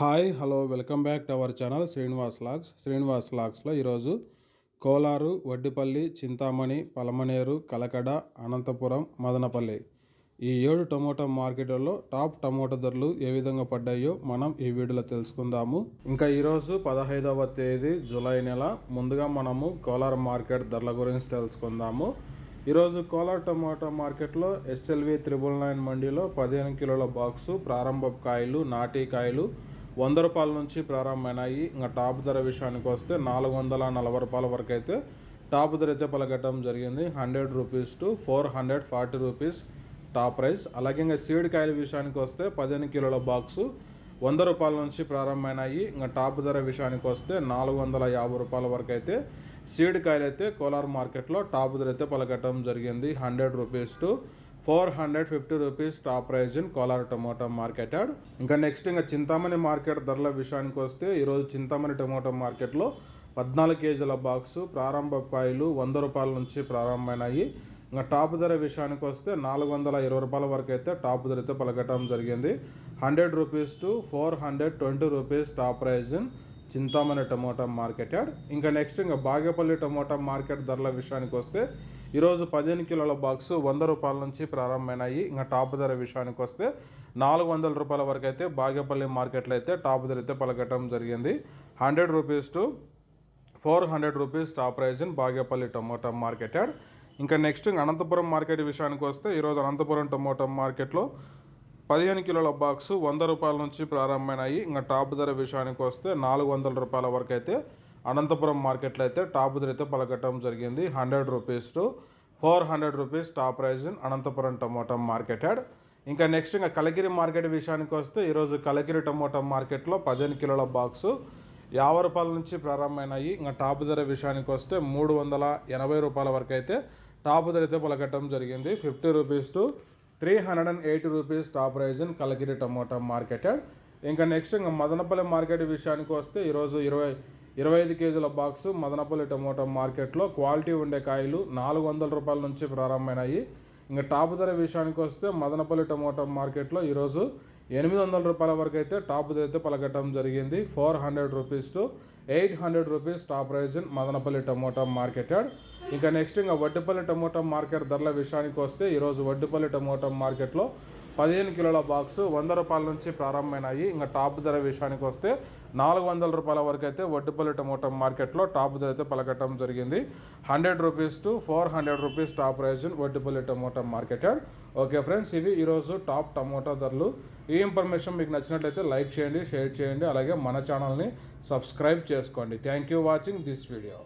Hi hello welcome back to our channel Srinivas logs. Srinivas లాగ్స్లో ఈరోజు కోలారు వడ్డిపల్లి చింతామణి పలమనేరు కలకడ అనంతపురం మదనపల్లి ఈ ఏడు tomato మార్కెట్లలో టాప్ టమోటా ధరలు ఏ విధంగా పడ్డాయో మనం ఈ వీడియోలో తెలుసుకుందాము. ఇంకా ఈరోజు పదహైదవ తేదీ జూలై నెల. ముందుగా మనము కోలార్ మార్కెట్ ధరల గురించి తెలుసుకుందాము. ఈరోజు కోలార్ టమాటా మార్కెట్లో ఎస్ఎల్వి త్రిబుల్ నైన్ మండీలో పదిహేను కిలోల బాక్సు ప్రారంభ కాయలు నాటి కాయలు వంద రూపాయల నుంచి ప్రారంభమైనాయి. ఇంకా టాప్ ధర విషయానికి వస్తే నాలుగు వందల నలభై రూపాయల వరకు అయితే టాప్ ధర అయితే పలకటం జరిగింది. Hundred rupees to four hundred forty rupees top price. అలాగే ఇంకా సీడ్ కాయల విషయానికి వస్తే పదిహేను కిలోల బాక్సు వంద రూపాయల నుంచి ప్రారంభమైనాయి. ఇంకా టాప్ ధర విషయానికి వస్తే నాలుగు వందల యాభై రూపాయల వరకు అయితే సీడ్ కాయలు అయితే కోలార్ మార్కెట్లో టాప్ ధర అయితే పలకటం జరిగింది. Hundred rupees to four hundred fifty rupees top price in Kolar tomato market yard. ఇంకా నెక్స్ట్ ఇంకా చింతామణి మార్కెట్ ధరల విషయానికి వస్తే ఈరోజు చింతామణి టమోటా మార్కెట్లో పద్నాలుగు కేజీల బాక్సు ప్రారంభ కాయలు వంద రూపాయల నుంచి ప్రారంభమైనాయి. ఇంకా టాప్ ధర విషయానికి వస్తే నాలుగు వందల ఇరవై రూపాయల వరకు అయితే టాప్ ధర అయితే పలకటం జరిగింది. Hundred rupees to four hundred twenty rupees top price in Chintamani tomato market yard. ఇంకా నెక్స్ట్ ఇంకా బాగేపల్లి టమోటా మార్కెట్ ధరల విషయానికి వస్తే ఈరోజు పదిహేను కిలోల బాక్స్ వంద రూపాయల నుంచి ప్రారంభమైనాయి. ఇంకా టాప్ ధర విషయానికి వస్తే నాలుగు వందల రూపాయల వరకు అయితే బాగేపల్లి మార్కెట్లో అయితే టాప్ ధర అయితే పలకటం జరిగింది. Hundred rupees to four hundred rupees top price in Bagepalli tomato market yard. ఇంకా నెక్స్ట్ అనంతపురం మార్కెట్ విషయానికి వస్తే ఈరోజు అనంతపురం టమోటా మార్కెట్లో పదిహేను కిలోల బాక్స్ వంద రూపాయల నుంచి ప్రారంభమైనాయి. ఇంకా టాప్ ధర విషయానికి వస్తే నాలుగు వందల రూపాయల వరకు అయితే అనంతపురం మార్కెట్లో అయితే టాప్ ధర అయితే పలకటం జరిగింది. Hundred rupees to four hundred rupees top price in Anantapur tomato market yard. ఇంకా నెక్స్ట్ ఇంకా కలగిరి మార్కెట్ విషయానికి వస్తే ఈరోజు కలగిరి టమోటా మార్కెట్లో పదిహేను కిలోల బాక్సు యాభై రూపాయల నుంచి ప్రారంభమైనాయి. ఇంకా టాప్ ధర విషయానికి వస్తే మూడు వందల ఎనభై రూపాయల వరకు అయితే టాప్ ధర అయితే పలకటం జరిగింది. Fifty rupees to three hundred and eighty rupees top price in Kalagiri tomato marketed ఇంకా నెక్స్ట్ ఇంకా మదనపల్లి మార్కెట్ విషయానికి వస్తే ఈరోజు ఇరవై ఇరవై ఐదు కేజీల బాక్స్ మదనపల్లి టమోటా మార్కెట్లో క్వాలిటీ ఉండే కాయలు నాలుగు వందల రూపాయల నుంచి ప్రారంభమైనాయి. ఇంకా టాప్ ధర విషయానికి వస్తే మదనపల్లి టమోటా మార్కెట్లో ఈరోజు ఎనిమిది వందల రూపాయల వరకు అయితే టాప్ ధర అయితే పలకటం జరిగింది. Four hundred rupees to eight hundred rupees top price in Madanapalle tomato marketed. ఇంకా నెక్స్ట్ ఇంకా వడ్డిపల్లి టమోటా మార్కెట్ ధరల విషయానికి వస్తే ఈరోజు వడ్డిపల్లి టమోటా మార్కెట్లో పదిహేను కిలోల బాక్స్ వంద రూపాయల నుంచి ప్రారంభమైనాయి. ఇంకా టాప్ ధర విషయానికి వస్తే నాలుగు వందల రూపాయల వరకు అయితే వడ్డుపల్లి టమోటా మార్కెట్లో టాప్ ధర అయితే పలకటం జరిగింది. Hundred rupees to four hundred rupees top price Vaddupalli tomato market okay friends ఇవి ఈరోజు టాప్ టమోటా ధరలు. ఈ ఇన్ఫర్మేషన్ మీకు నచ్చినట్లయితే లైక్ చేయండి షేర్ చేయండి అలాగే మన ఛానల్ని సబ్స్క్రైబ్ చేసుకోండి. Thank you watching this video.